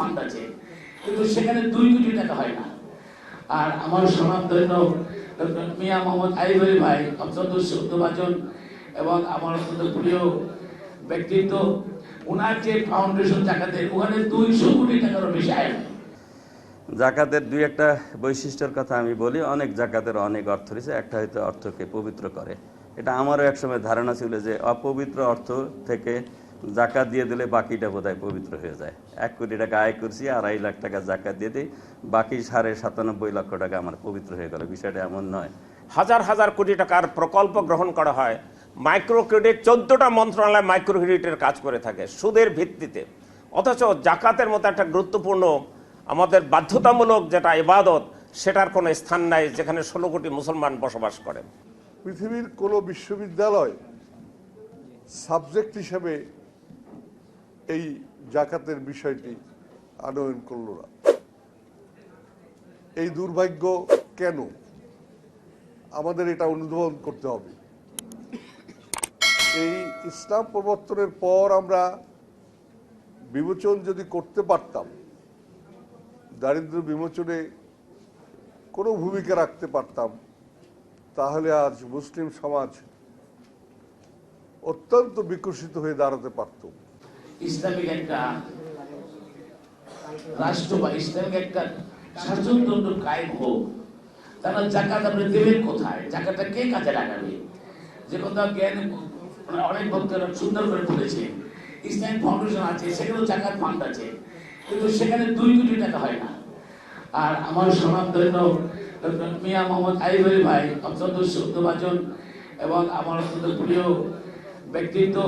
Fund আছে কিন্তু সেখানে দুই কোটি টাকা হয় না। আর আমার ডক্টর মিয়া মোহাম্মদ আইবরি ভাই, অত্যন্ত সত্যভাজন এবং আমার অত্যন্ত প্রিয় ব্যক্তিত্ব ওনার যে ফাউন্ডেশন জাকাতের ওখানে দুইশো কোটি টাকারও বেশি আয় জাকাতের দুই একটা বৈশিষ্ট্যের কথা আমি বলি, অনেক জাকাতের অনেক অর্থ রয়েছে, একটা হয়তো অর্থকে পবিত্র করে। এটা আমারও একসময় ধারণা ছিল যে অপবিত্র অর্থ থেকে জাকাত দিয়ে দিলে বাকিটা বোধহয় পবিত্র হয়ে যায়। এক কোটি টাকা আয় করছি আড়াই লাখ টাকা জাকাত দিয়ে দিই বাকি সাড়ে সাতানব্বই লক্ষ টাকা আমার পবিত্র হয়ে গেল। বিষয়টা এমন নয়। হাজার হাজার কোটি টাকার প্রকল্প গ্রহণ করা হয় মাইক্রো ক্রেডিট চোদ্দটা মন্ত্রণালয় মাইক্রো ক্রেডিটের কাজ করে থাকে সুদের ভিত্তিতে। অথচ জাকাতের মতো একটা গুরুত্বপূর্ণ আমাদের বাধ্যতামূলক যেটা ইবাদত সেটার কোনো স্থান নাই যেখানে ষোলো কোটি মুসলমান বসবাস করেন পৃথিবীর কোনো বিশ্ববিদ্যালয় সাবজেক্ট হিসেবে এই জাকাতের বিষয়টি আনয়ন করল না। এই দুর্ভাগ্য কেন? আমাদের এটা অনুধাবন করতে হবে। এই ইসলাম প্রবর্তনের পর আমরা বিমোচন যদি করতে পারতাম, দারিদ্র বিমোচনে কোনো ভূমিকা রাখতে পারতাম, তাহলে আজ মুসলিম সমাজ অত্যন্ত বিকশিত হয়ে দাঁড়াতে পারত। ইসলামিক একটা রাষ্ট্র বা ইসলামিক একটা শাসনতন্ত্র কায়েম হোক, তারা জাকাত আপনি দেবেন কোথায়? জাকাতটা কে কাজে লাগাবে? যে কথা জ্ঞান মানে অনেক ভক্তরা সুন্দর করে বলেছে, ইসলামিক ফাউন্ডেশন আছে, সেখানেও জাকাত ফান্ড আছে, কিন্তু সেখানে দুই কোটি টাকা হয় না। আর আমার ডক্টর মিয়া মোহাম্মদ আইবরি ভাই, অত্যন্ত সত্যভাজন এবং আমার অত্যন্ত প্রিয় ব্যক্তিত্ব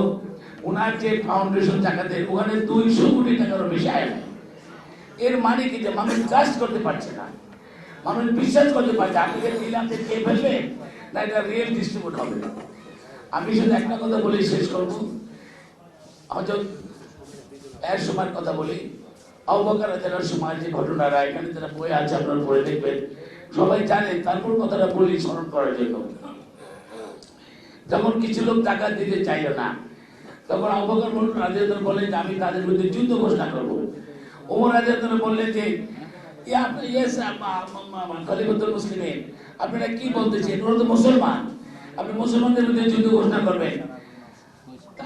ওনার যে ফাউন্ডেশন জাকাতের ওখানে দুইশো কোটি টাকারও বেশি আয় এর মানে কি যে মানুষ ট্রাস্ট করতে পারছে না? মানুষ বিশ্বাস করতে পারছে আপনাকে দিলে আপনি খেয়ে ফেলবে, না, এটা রিয়েল ডিস্ট্রিবিউট হবে। আমি শুধু একটা কথা বলে শেষ করব। হজরত এর সময়ের কথা বলি। অবকার যারা সময় যে ঘটনাটা, এখানে যারা বই আছে, আপনারা পড়ে দেখবেন। সবাই জানেন তারপর কথাটা বলি স্মরণ করার জন্য। যখন কিছু লোক টাকা দিতে চাইল না তখন বলুন রাজেন্দ্র বলেন যে, আমি তাদের বিরুদ্ধে যুদ্ধ ঘোষণা করব। ওমর রাজেন্দ্র বললেন যে খলিফতুল মুসলিমের আপনারা কি বলতেছেন ওরা তো মুসলমান। আপনি মুসলমানদের বিরুদ্ধে যুদ্ধ ঘোষণা করবেন।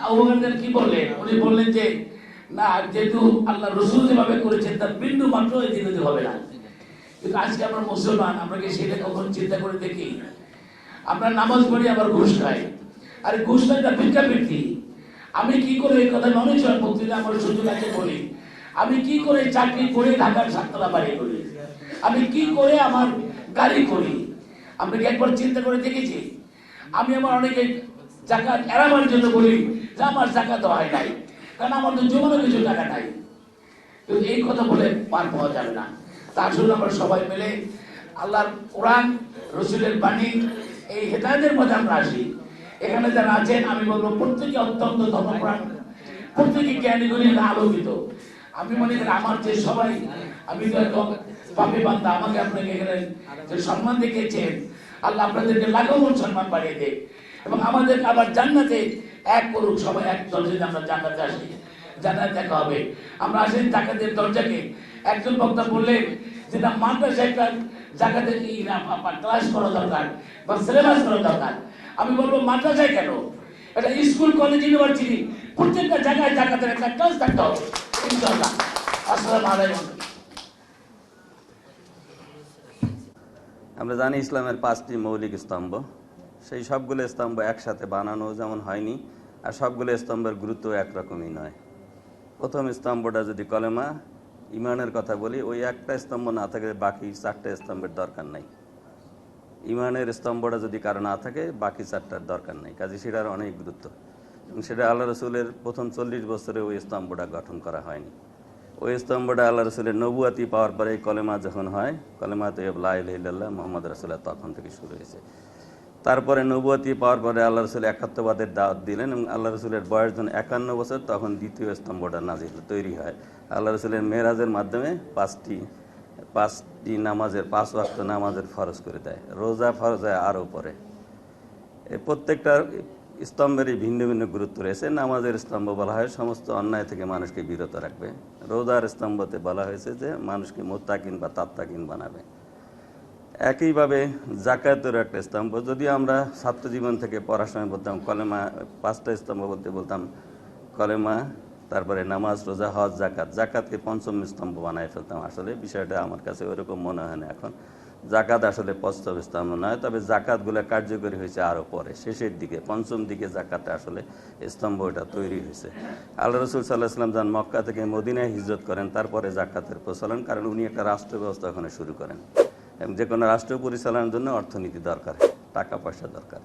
আবহাওয়ার কি বললেন? উনি বললেন যে, না, যেহেতু আল্লাহ রসুল যেভাবে করেছেন, তার বিন্দু মাত্র এই দিনে হবে না। কিন্তু আজকে আমরা মুসলমান, আমরা কি সেটা কখন চিন্তা করে দেখি? আমরা নামাজ পড়ি, আবার ঘুষ খাই। আর ঘুষ খাইটা ভিক্ষা বৃত্তি আমি কি করে এই কথা অনেক সময় বক্তৃতা আমার সুযোগ আছে বলি। আমি কি করে চাকরি করে ঢাকার সাততলা বাড়ি করি? আমি কি করে আমার গাড়ি করি? আমরা কি একবার চিন্তা করে দেখেছি আমি আমার অনেকে জাকাত এড়াবার জন্য বলি যে আমার জাকাত হয় নাই, কারণ আমার তো জমানো কিছু টাকা নাই। কিন্তু এই কথা বলে পার পাওয়া যাবে না। তার জন্য আমরা সবাই মিলে আল্লাহর কোরআন, রসুলের বাণী, এই হেদায়তের মধ্যে আমরা আসি। এখানে যারা আছেন, আমি বলব প্রত্যেকে অত্যন্ত ধর্মপ্রাণ। প্রত্যেকে জ্ঞানীগুলি আলোকিত। আমি মনে করি আমার যে সবাই, আমি তো একদম পাপি বান্দা, আমাকে আপনাকে এখানে যে সম্মান দেখিয়েছেন, আল্লাহ আপনাদেরকে লাগামন সম্মান বাড়িয়ে দেয় এবং আমাদের আবার জান্নাতে এক করুক সবাই, এক দরজাতে আমরা জান্নাতে আসি, জান্নাত দেখা হবে। আমরা আসেন জাকাতের দরজাকে। একজন বক্তা বললেন যেটা মাদ্রাসা একটা জাকাতে ক্লাস করা দরকার বা সিলেবাস করা দরকার। আমি বলব, মাদ্রাসায় কেন? এটা স্কুল, কলেজ, ইউনিভার্সিটি, প্রত্যেকটা জায়গায় জাকাতের একটা ক্লাস থাকতে হবে আমরা জানি ইসলামের পাঁচটি মৌলিক স্তম্ভ। সেই সবগুলো স্তম্ভ একসাথে বানানো যেমন হয়নি, আর সবগুলো স্তম্ভের গুরুত্ব একরকমই নয়। প্রথম স্তম্ভটা যদি কলেমা, ইমানের কথা বলি, ওই একটা স্তম্ভ না থাকে বাকি চারটে স্তম্ভের দরকার নাই। ইমানের স্তম্ভটা যদি কারও না থাকে, বাকি চারটার দরকার নেই। কাজে সেটার অনেক গুরুত্ব। এবং সেটা আল্লাহ রসুলের প্রথম চল্লিশ বছরে ওই স্তম্ভটা গঠন করা হয়নি। ওই স্তম্ভটা আল্লাহ রসুলের নবুয়াতি পাওয়ার পরে কলেমা যখন হয়, কলেমা তো লাইল্লাহ মোহাম্মদ রসুল্লাহ তখন থেকে শুরু হয়েছে। তারপরে নবুয়াতি পাওয়ার পরে আল্লাহ রসুল একাত্মবাদের দাওয়াত দিলেন এবং আল্লাহ রসুলের বয়স যখন একান্ন বছর, তখন দ্বিতীয় স্তম্ভটা নাজিল, তৈরি হয়। আল্লাহ রসুলের মেয়েরাজের মাধ্যমে পাঁচটি পাঁচটি নামাজের, পাঁচ ওয়াক্ত নামাজের ফরজ করে দেয়। রোজা ফরজ হয় আরও পরে এই প্রত্যেকটা স্তম্ভেরই ভিন্ন ভিন্ন গুরুত্ব রয়েছে। নামাজের স্তম্ভ বলা হয়, সমস্ত অন্যায় থেকে মানুষকে বিরত রাখবে। রোজার স্তম্ভতে বলা হয়েছে যে, মানুষকে মোত্তাকিন বা তাত্তাকিন বানাবে। একইভাবে জাকাতের একটা স্তম্ভ। যদি আমরা ছাত্রজীবন থেকে সময় বলতাম, কলেমা, পাঁচটা স্তম্ভ বলতে বলতাম, কলেমা তারপরে নামাজ, রোজা, হজ জাকাত জাকাতকে পঞ্চম স্তম্ভ বানায় ফেলতাম। আসলে বিষয়টা আমার কাছে ওরকম মনে হয় না এখন। জাকাত আসলে পঞ্চম স্তম্ভ নয়, তবে জাকাতগুলো কার্যকরী হয়েছে আরও পরে, শেষের দিকে, পঞ্চম দিকে জাকাতটা আসলে স্তম্ভ এটা তৈরি হয়েছে। আল্লাহ রসুল সাল্লাহ সাল্লাম যান মক্কা থেকে মদিনায় হিজরত করেন, তারপরে জাকাতের প্রচলন, কারণ উনি একটা রাষ্ট্র ব্যবস্থা ওখানে শুরু করেন। এবং যে কোনো রাষ্ট্র পরিচালনার জন্য অর্থনীতি দরকার টাকা পয়সা দরকার।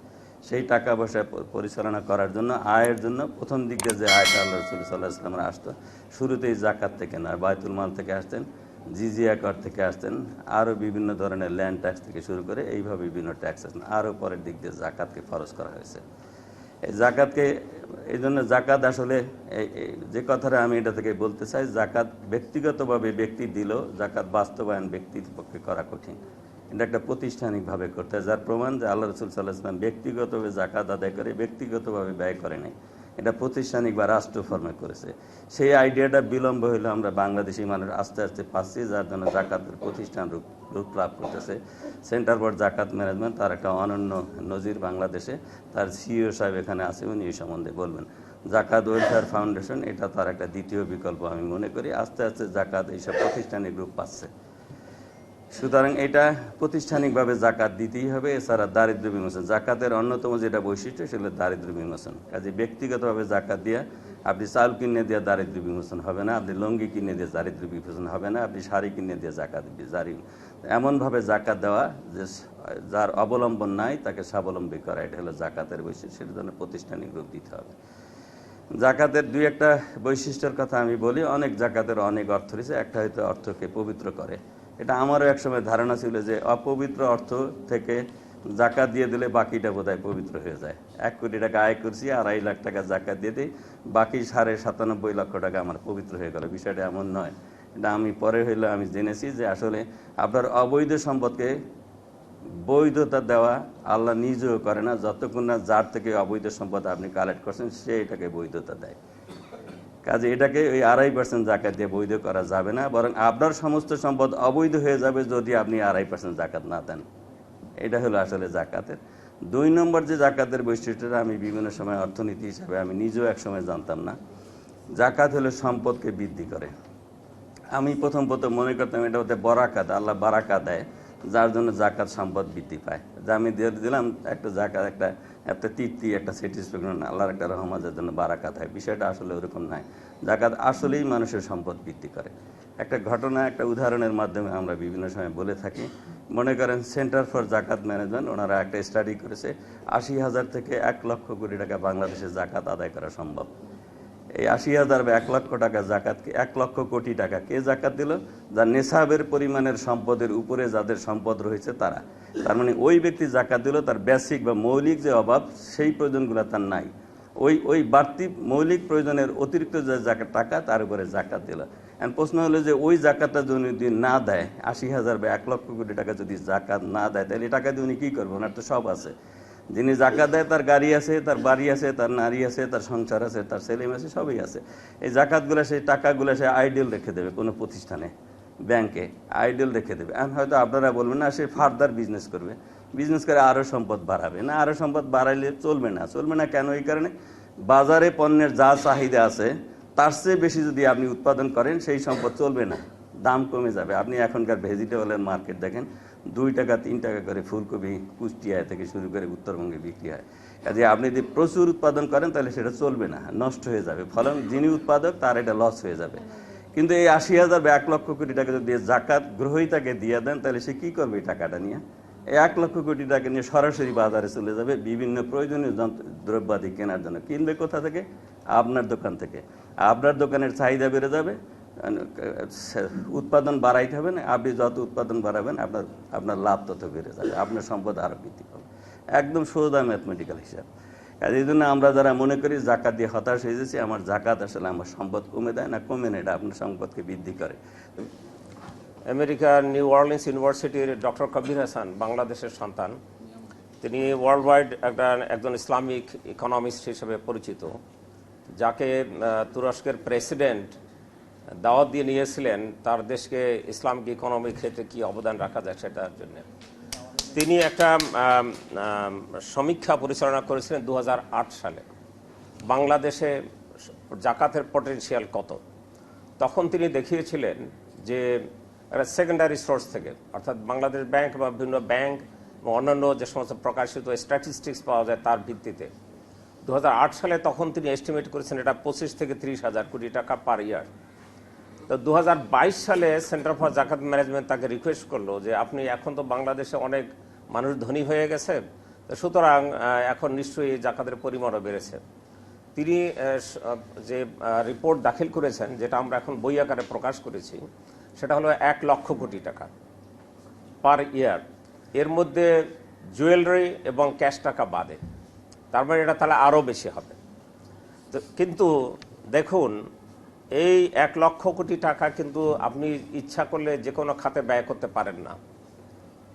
সেই টাকা পয়সা পরিচালনা করার জন্য, আয়ের জন্য প্রথম দিকে যে আয়টা আল্লাহ রসুল সাল্লাহ ইসলামের আসতো, শুরুতেই জাকাত থেকে না বায়তুল মাল থেকে আসতেন, জিজিয়া কর থেকে আসতেন আরও বিভিন্ন ধরনের ল্যান্ড ট্যাক্স থেকে শুরু করে এইভাবে বিভিন্ন ট্যাক্স আসতেন আরও পরের দিক দিয়ে জাকাতকে খরচ করা হয়েছে। এই জাকাতকে এই জন্য জাকাত আসলে যে কথাটা আমি এটা থেকে বলতে চাই জাকাত ব্যক্তিগতভাবে ব্যক্তি দিল জাকাত বাস্তবায়ন ব্যক্তির পক্ষে করা কঠিন। এটা একটা প্রতিষ্ঠানিকভাবে করতে হয়, যার প্রমাণ যে আল্লাহ রসুল সাল্লাহ ইসলাম ব্যক্তিগতভাবে জাকাত আদায় করে, ব্যক্তিগতভাবে ব্যয় করে নাই। এটা প্রতিষ্ঠানিক বা রাষ্ট্র ফর্মে করেছে। সেই আইডিয়াটা বিলম্ব হইলে আমরা বাংলাদেশি মানুষ আস্তে আস্তে পাচ্ছি, যার জন্য জাকাতের প্রতিষ্ঠান রূপ রূপ লাভ করতেছে। সেন্টার ফর জাকাত ম্যানেজমেন্ট তার একটা অনন্য নজির বাংলাদেশে, তার সিইও সাহেব এখানে আছে, উনি এই সম্বন্ধে বলবেন। জাকাত ওয়েলফেয়ার ফাউন্ডেশন, এটা তার একটা দ্বিতীয় বিকল্প আমি মনে করি। আস্তে আস্তে জাকাত এইসব প্রতিষ্ঠানিক রূপ পাচ্ছে। সুতরাং এটা প্রতিষ্ঠানিকভাবে জাকাত দিতেই হবে, এছাড়া দারিদ্র বিমোচন। জাকাতের অন্যতম যেটা বৈশিষ্ট্য, সেগুলো দারিদ্র বিমোচন। কাজে ব্যক্তিগতভাবে জাকাত দিয়া আপনি চাল কিনে দিয়ে দারিদ্র বিমোচন হবে না, আপনি লঙ্গি কিনে দিয়ে দারিদ্র বিমোচন হবে না, আপনি শাড়ি কিনে দিয়ে জাকাত জারি এমনভাবে জাকাত দেওয়া যে যার অবলম্বন নাই, তাকে স্বাবলম্বী করা, এটা হলো জাকাতের বৈশিষ্ট্য, সেটার জন্য প্রাতিষ্ঠানিক রূপ দিতে হবে। জাকাতের দুই একটা বৈশিষ্ট্যের কথা আমি বলি, অনেক জাকাতের অনেক অর্থ রয়েছে। একটা হয়তো অর্থকে পবিত্র করে এটা আমারও একসময় ধারণা ছিল যে অপবিত্র অর্থ থেকে জাকাত দিয়ে দিলে বাকিটা বোধহয় পবিত্র হয়ে যায়। এক কোটি টাকা আয় করছি, আড়াই লাখ টাকা জাকাত দিয়ে দিই, বাকি সাড়ে সাতানব্বই লক্ষ টাকা আমার পবিত্র হয়ে গেল। বিষয়টা এমন নয়। এটা আমি পরে হইলে আমি জেনেছি যে আসলে আপনার অবৈধ সম্পদকে বৈধতা দেওয়া আল্লাহ নিজেও করে না। যতক্ষণ না যার থেকে অবৈধ সম্পদ আপনি কালেক্ট করছেন, সে এটাকে বৈধতা দেয়। কাজে এটাকে ওই আড়াই পার্সেন্ট জাকাত দিয়ে বৈধ করা যাবে না, বরং আপনার সমস্ত সম্পদ অবৈধ হয়ে যাবে যদি আপনি আড়াই পার্সেন্ট জাকাত না দেন। এটা হলো আসলে জাকাতের। দুই নম্বর যে জাকাতের বৈশিষ্ট্যটা আমি বিভিন্ন সময় অর্থনীতি হিসাবে আমি নিজেও একসময় জানতাম না, জাকাত হলো সম্পদকে বৃদ্ধি করে। আমি প্রথম প্রথম মনে করতাম এটা হতে বরাকাত, আল্লাহ বারাকা দেয়। যার জন্য জাকাত সম্পদ বৃদ্ধি পায়। যা আমি দিলাম, একটা জাকাত, একটা একটা তৃপ্তি, একটা স্যাটিসফ্যাকশন আল্লাহর একটা রহমাজের জন্য বারাকাত হয়। বিষয়টা আসলে ওরকম নাই জাকাত আসলেই মানুষের সম্পদ বৃদ্ধি করে। একটা ঘটনা, একটা উদাহরণের মাধ্যমে আমরা বিভিন্ন সময় বলে থাকি। মনে করেন সেন্টার ফর জাকাত ম্যানেজমেন্ট, ওনারা একটা স্টাডি করেছে, আশি হাজার থেকে এক লক্ষ কোটি টাকা বাংলাদেশে জাকাত আদায় করা সম্ভব। এই আশি হাজার বা এক লক্ষ টাকা জাকাত এক লক্ষ কোটি টাকা কে জাকাত দিল? যার নেশাবের পরিমাণের সম্পদের উপরে যাদের সম্পদ রয়েছে তারা। তার মানে ওই ব্যক্তি জাকাত দিল, তার বেসিক বা মৌলিক যে অভাব, সেই প্রয়োজনগুলো তার নাই। ওই ওই বাড়তি মৌলিক প্রয়োজনের অতিরিক্ত যে জাকাত টাকা, তার উপরে জাকাত দিল। এখন প্রশ্ন হলো যে ওই জাকাতটা যদি না দেয়, আশি হাজার বা এক লক্ষ কোটি টাকা যদি জাকাত না দেয়, তাহলে টাকা দিয়ে উনি কী করবেন? ওনার তো সব আছে। যিনি জাকাত দেয়, তার গাড়ি আছে, তার বাড়ি আছে, তার নারী আছে, তার সংসার আছে, তার ছেলে মেয়ে আছে, সবই আছে। এই জাকাতগুলো, সেই টাকাগুলো সে আইডিয়াল রেখে দেবে কোনো প্রতিষ্ঠানে, ব্যাংকে আইডিয়াল রেখে দেবে। এখন হয়তো আপনারা বলবেন, না, সে ফার্দার বিজনেস করবে। বিজনেস করে আরও সম্পদ বাড়াবে। না আরও সম্পদ বাড়াইলে চলবে না। চলবে না কেন? এই কারণে বাজারে পণ্যের যা চাহিদা আছে, তার চেয়ে বেশি যদি আপনি উৎপাদন করেন, সেই সম্পদ চলবে না। দাম কমে যাবে। আপনি এখনকার ভেজিটেবলের মার্কেট দেখেন, দুই টাকা, তিন টাকা করে ফুলকপি কুষ্টিয়ায় থেকে শুরু করে উত্তরবঙ্গে বিক্রি হয়। কাজে আপনি যদি প্রচুর উৎপাদন করেন, তাহলে সেটা চলবে না, নষ্ট হয়ে যাবে। ফলন যিনি উৎপাদক, তার এটা লস হয়ে যাবে। কিন্তু এই আশি হাজার বা এক লক্ষ কোটি টাকা যদি জাকাত গ্রহীতাকে দিয়ে দেন, তাহলে সে কী করবে এই টাকাটা নিয়ে? এই এক লক্ষ কোটি টাকা নিয়ে সরাসরি বাজারে চলে যাবে, বিভিন্ন প্রয়োজনীয় দ্রব্যাদি কেনার জন্য। কিনবে কোথা থেকে? আপনার দোকান থেকে। আপনার দোকানের চাহিদা বেড়ে যাবে উৎপাদন বাড়াইতে হবে না, আপনি যত উৎপাদন বাড়াবেন, আপনার আপনার লাভ তত বেড়ে যাবে, আপনার সম্পদ আরও বৃদ্ধি পাবে। একদম সোজা ম্যাথমেটিক্যাল হিসাব। এই জন্য আমরা যারা মনে করি জাকাত দিয়ে হতাশ হয়ে যাচ্ছি, আমার জাকাত আসলে আমার সম্পদ কমে দেয় না, কমে না এটা আপনার সম্পদকে বৃদ্ধি করে। আমেরিকার নিউ অর্লিন্স ইউনিভার্সিটির ডক্টর কবির হাসান, বাংলাদেশের সন্তান। তিনি ওয়ার্ল্ড ওয়াইড একটা, একজন ইসলামিক ইকোনমিস্ট হিসেবে পরিচিত, যাকে তুরস্কের প্রেসিডেন্ট দাওয়াত দিয়ে নিয়েছিলেন তার দেশকে ইসলামিক ইকোনমিক ক্ষেত্রে কি অবদান রাখা যায় সেটার জন্য। তিনি একটা সমীক্ষা পরিচালনা করেছিলেন দু হাজার আট সালে। বাংলাদেশে জাকাতের পটেনশিয়াল কত? তখন তিনি দেখিয়েছিলেন যে সেকেন্ডারি সোর্স থেকে, অর্থাৎ বাংলাদেশ ব্যাংক বা বিভিন্ন ব্যাংক অন্যান্য যে সমস্ত প্রকাশিত স্ট্যাটিস্টিক্স পাওয়া যায় তার ভিত্তিতে। দু হাজার আট সালে তখন তিনি এস্টিমেট করেছেন এটা পঁচিশ থেকে ত্রিশ হাজার কোটি টাকা পার ইয়ার তো দু হাজার বাইশ সালে সেন্টার ফর জাকাত ম্যানেজমেন্ট তাকে রিকোয়েস্ট করল যে, আপনি এখন তো বাংলাদেশে অনেক মানুষ ধনী হয়ে গেছে, তো সুতরাং এখন নিশ্চয়ই জাকাতের পরিমাণও বেড়েছে। তিনি যে রিপোর্ট দাখিল করেছেন, যেটা আমরা এখন বই আকারে প্রকাশ করেছি, সেটা হলো এক লক্ষ কোটি টাকা পার ইয়ার। এর মধ্যে জুয়েলারি এবং ক্যাশ টাকা বাদে। তার মানে এটা তাহলে আরও বেশি হবে। তো কিন্তু দেখুন এই এক লক্ষ কোটি টাকা কিন্তু আপনি ইচ্ছা করলে যে কোনো খাতে ব্যয় করতে পারেন না।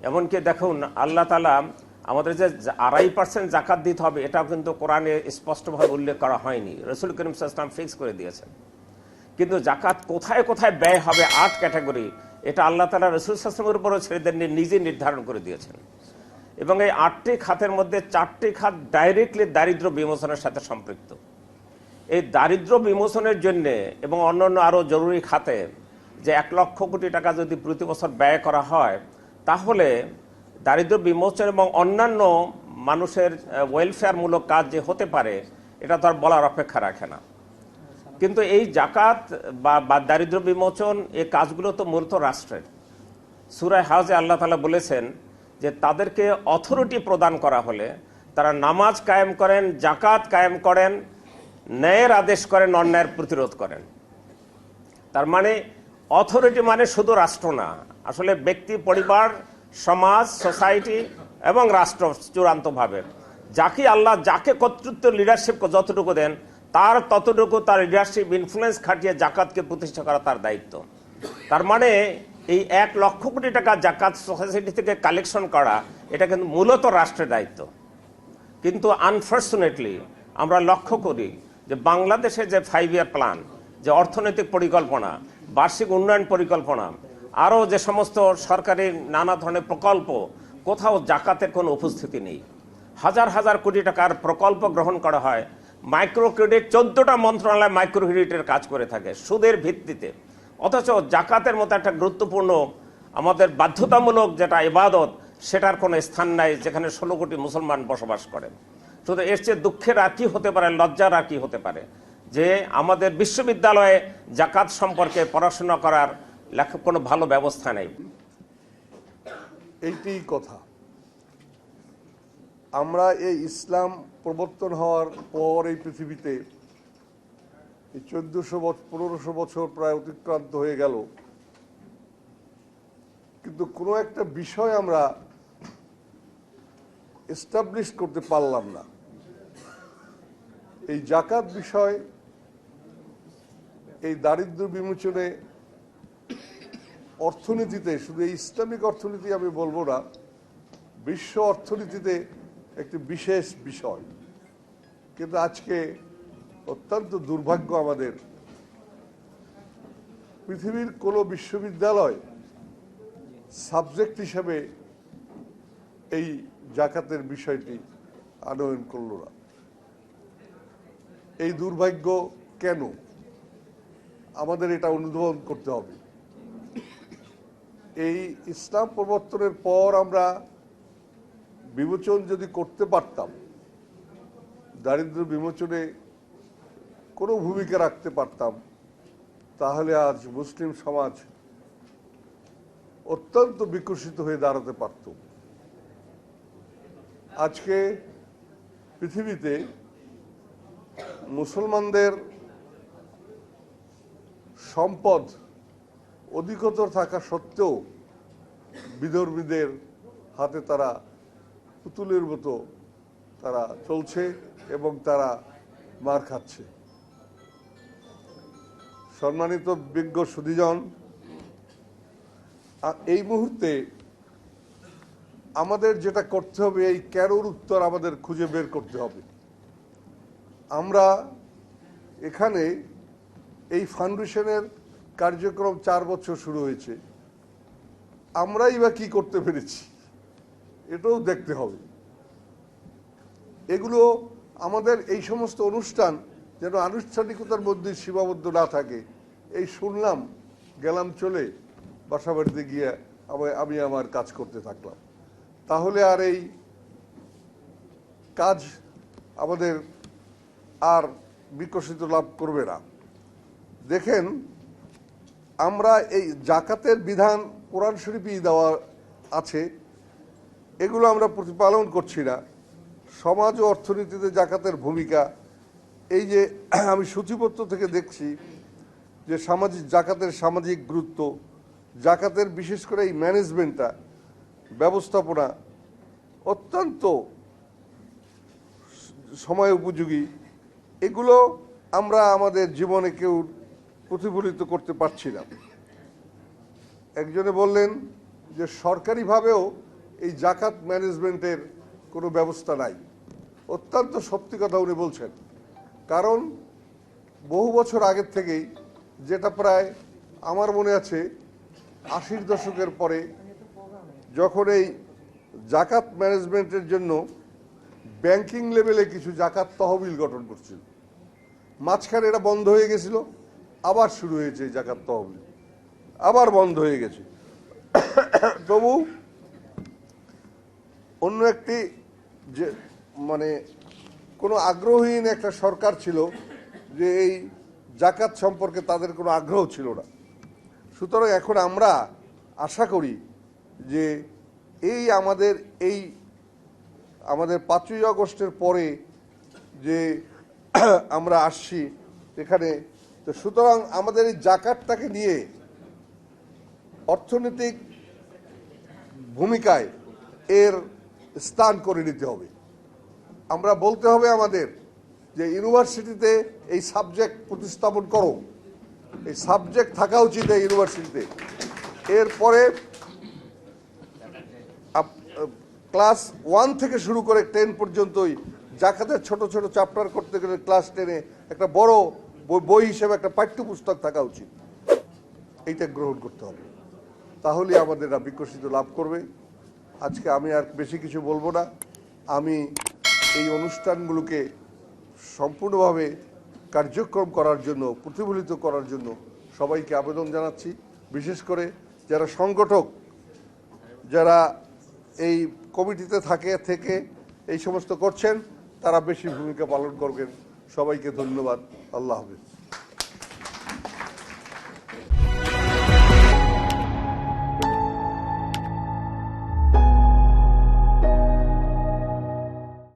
এমনকি দেখুন, আল্লাহ তালা আমাদের যে আড়াই পার্সেন্ট জাকাত দিতে হবে, এটাও কিন্তু কোরআনে স্পষ্টভাবে উল্লেখ করা হয়নি। রসুল করিম সাল্লাম ফিক্স করে দিয়েছেন। কিন্তু জাকাত কোথায় কোথায় ব্যয় হবে আট ক্যাটাগরি, এটা আল্লাহ তালা রসুল সাসলামের উপরও ছেড়ে দেননি নিজে নির্ধারণ করে দিয়েছেন। এবং এই আটটি খাতের মধ্যে চারটি খাত ডাইরেক্টলি দারিদ্র বিমোচনের সাথে সম্পৃক্ত। এই দারিদ্র বিমোচনের জন্য এবং অন্যান্য আরও জরুরি খাতে যে এক লক্ষ কোটি টাকা যদি প্রতি বছর ব্যয় করা হয়, তাহলে দারিদ্র বিমোচন এবং অন্যান্য মানুষের ওয়েলফেয়ারমূলক কাজ যে হতে পারে, এটা তো আর বলার অপেক্ষা রাখে না। কিন্তু এই জাকাত বা দারিদ্র বিমোচন, এই কাজগুলো তো মূলত রাষ্ট্রের। সুরায় হাজে আল্লাহ তালা বলেছেন যে তাদেরকে অথরিটি প্রদান করা হলে তারা নামাজ কায়েম করেন, জাকাত কায়েম করেন ন্যায়ের আদেশ করেন, অন্যায়ের প্রতিরোধ করেন। তার মানে অথরিটি মানে শুধু রাষ্ট্র না, আসলে ব্যক্তি, পরিবার, সমাজ সোসাইটি এবং রাষ্ট্র চূড়ান্তভাবে। যাকে আল্লাহ যাকে কর্তৃত্ব লিডারশিপ যতটুকু দেন, তার ততটুকু তার লিডারশিপ ইনফ্লুয়েন্স খাটিয়ে জাকাতকে প্রতিষ্ঠা করা তার দায়িত্ব। তার মানে এই এক লক্ষ কোটি টাকা জাকাত সোসাইটি থেকে কালেকশন করা, এটা কিন্তু মূলত রাষ্ট্রের দায়িত্ব। কিন্তু আনফর্চুনেটলি আমরা লক্ষ্য করি যে বাংলাদেশে যে ফাইভ ইয়ার প্ল্যান যে অর্থনৈতিক পরিকল্পনা, বার্ষিক উন্নয়ন পরিকল্পনা, আরও যে সমস্ত সরকারি নানা ধরনের প্রকল্প, কোথাও জাকাতের কোনো উপস্থিতি নেই। হাজার হাজার কোটি টাকার প্রকল্প গ্রহণ করা হয় মাইক্রো ক্রেডিট চোদ্দোটা মন্ত্রণালয় মাইক্রো ক্রেডিটের কাজ করে থাকে, সুদের ভিত্তিতে। অথচ জাকাতের মতো একটা গুরুত্বপূর্ণ, আমাদের বাধ্যতামূলক যেটা ইবাদত, সেটার কোনো স্থান নাই যেখানে ষোলো কোটি মুসলমান বসবাস করেন। শুধু এর চেয়ে দুঃখের আর কি হতে পারে, লজ্জার আর কি হতে পারে? যে আমাদের বিশ্ববিদ্যালয়ে জাকাত সম্পর্কে পড়াশোনা করার লেখা কোনো ভালো ব্যবস্থা নেই। এইটি কথা। আমরা এই ইসলাম প্রবর্তন হওয়ার পর এই পৃথিবীতে এই চোদ্দশো বছর পনেরোশো বছর প্রায় অতিক্রান্ত হয়ে গেল। কিন্তু কোনো একটা বিষয় আমরা এস্টাবলিশ করতে পারলাম না। এই জাকাত বিষয়, এই দারিদ্র বিমোচনে অর্থনীতিতে, শুধু এই ইসলামিক অর্থনীতি আমি বলব না, বিশ্ব অর্থনীতিতে একটি বিশেষ বিষয়। কিন্তু আজকে অত্যন্ত দুর্ভাগ্য আমাদের। পৃথিবীর কোনো বিশ্ববিদ্যালয় সাবজেক্ট হিসাবে এই জাকাতের বিষয়টি আনয়ন করল না। এই দুর্ভাগ্য কেন? আমাদের এটা অনুধাবন করতে হবে। এই ইসলাম প্রবর্তনের পর আমরা বিমোচন যদি করতে পারতাম, দারিদ্র বিমোচনে কোনো ভূমিকা রাখতে পারতাম, তাহলে আজ মুসলিম সমাজ অত্যন্ত বিকশিত হয়ে দাঁড়াতে পারত। আজকে পৃথিবীতে মুসলমানদের সম্পদ অধিকতর থাকা সত্ত্বেও বিধর্মীদের হাতে তারা পুতুলের মতো তারা চলছে এবং তারা মার খাচ্ছে। সম্মানিত বিজ্ঞ সুদীজন এই মুহূর্তে আমাদের যেটা করতে হবে, এই ক্যারোর উত্তর আমাদের খুঁজে বের করতে হবে। আমরা এখানে এই ফাউন্ডেশনের কার্যক্রম চার বছর শুরু হয়েছে। আমরাই বা কি করতে পেরেছি, এটাও দেখতে হবে। এগুলো আমাদের এই সমস্ত অনুষ্ঠান যেন আনুষ্ঠানিকতার মধ্যে সীমাবদ্ধ না থাকে, এই শুনলাম, গেলাম চলে, বাসা বাড়িতে গিয়ে আমি আমার কাজ করতে থাকলাম। তাহলে আর এই কাজ আমাদের আর বিকশিত লাভ করবে না। দেখেন, আমরা এই জাকাতের বিধান কোরআন শরীফই দেওয়া আছে, এগুলো আমরা প্রতিপালন করছি না। সমাজ ও অর্থনীতিতে জাকাতের ভূমিকা, এই যে আমি সূচিপত্র থেকে দেখছি যে সামাজিক, জাকাতের সামাজিক গুরুত্ব, জাকাতের বিশেষ করে এই ম্যানেজমেন্টটা, ব্যবস্থাপনা অত্যন্ত সময় উপযোগী। এগুলো আমরা আমাদের জীবনে কেউ প্রতিফলিত করতে পারছি না। একজনে বললেন যে সরকারিভাবেও এই জাকাত ম্যানেজমেন্টের কোনো ব্যবস্থা নাই। অত্যন্ত সত্যি কথা উনি বলছেন। কারণ বহু বছর আগের থেকেই যেটা প্রায় আমার মনে আছে, আশির দশকের পরে যখন এই জাকাত ম্যানেজমেন্টের জন্য ব্যাংকিং লেভেলে কিছু জাকাত তহবিল গঠন করছিল মাঝখানে এটা বন্ধ হয়ে গেছিল, আবার শুরু হয়েছে জাকাত তহবিল। আবার বন্ধ হয়ে গেছে। তবু অন্য একটি যে মানে কোনো আগ্রহহীন একটা সরকার ছিল যে এই জাকাত সম্পর্কে তাদের কোনো আগ্রহ ছিল না। সুতরাং এখন আমরা আশা করি যে এই আমাদের এই আমাদের পাঁচই আগস্টের পরে যে আমরা আসছি এখানে। তো সুতরাং আমাদের এই জাকাতটাকে নিয়ে অর্থনৈতিক ভূমিকায় এর স্থান করে নিতে হবে। আমরা বলতে হবে আমাদের যে ইউনিভার্সিটিতে এই সাবজেক্ট প্রতিস্থাপন করো। এই সাবজেক্ট থাকা উচিত এই ইউনিভার্সিটিতে। এরপরে ক্লাস ওয়ান থেকে শুরু করে টেন পর্যন্তই জাকাতের ছোট ছোট চ্যাপ্টার করতে গেলে ক্লাস টেনে একটা বড় বই- হিসেবে একটা পাঠ্যপুস্তক থাকা উচিত। এইটা গ্রহণ করতে হবে। তাহলে আমাদের বিকশিত লাভ করবে। আজকে আমি আর বেশি কিছু বলব না। আমি এই অনুষ্ঠানগুলোকে সম্পূর্ণভাবে কার্যক্রম করার জন্য, প্রতিফলিত করার জন্য সবাইকে আবেদন জানাচ্ছি। বিশেষ করে যারা সংগঠক, যারা এই কমিটিতে থাকে, থেকে এই সমস্ত করছেন তারা বেশি ভূমিকা পালন করবেন। সবাইকে ধন্যবাদ। আল্লাহ হাফিজ।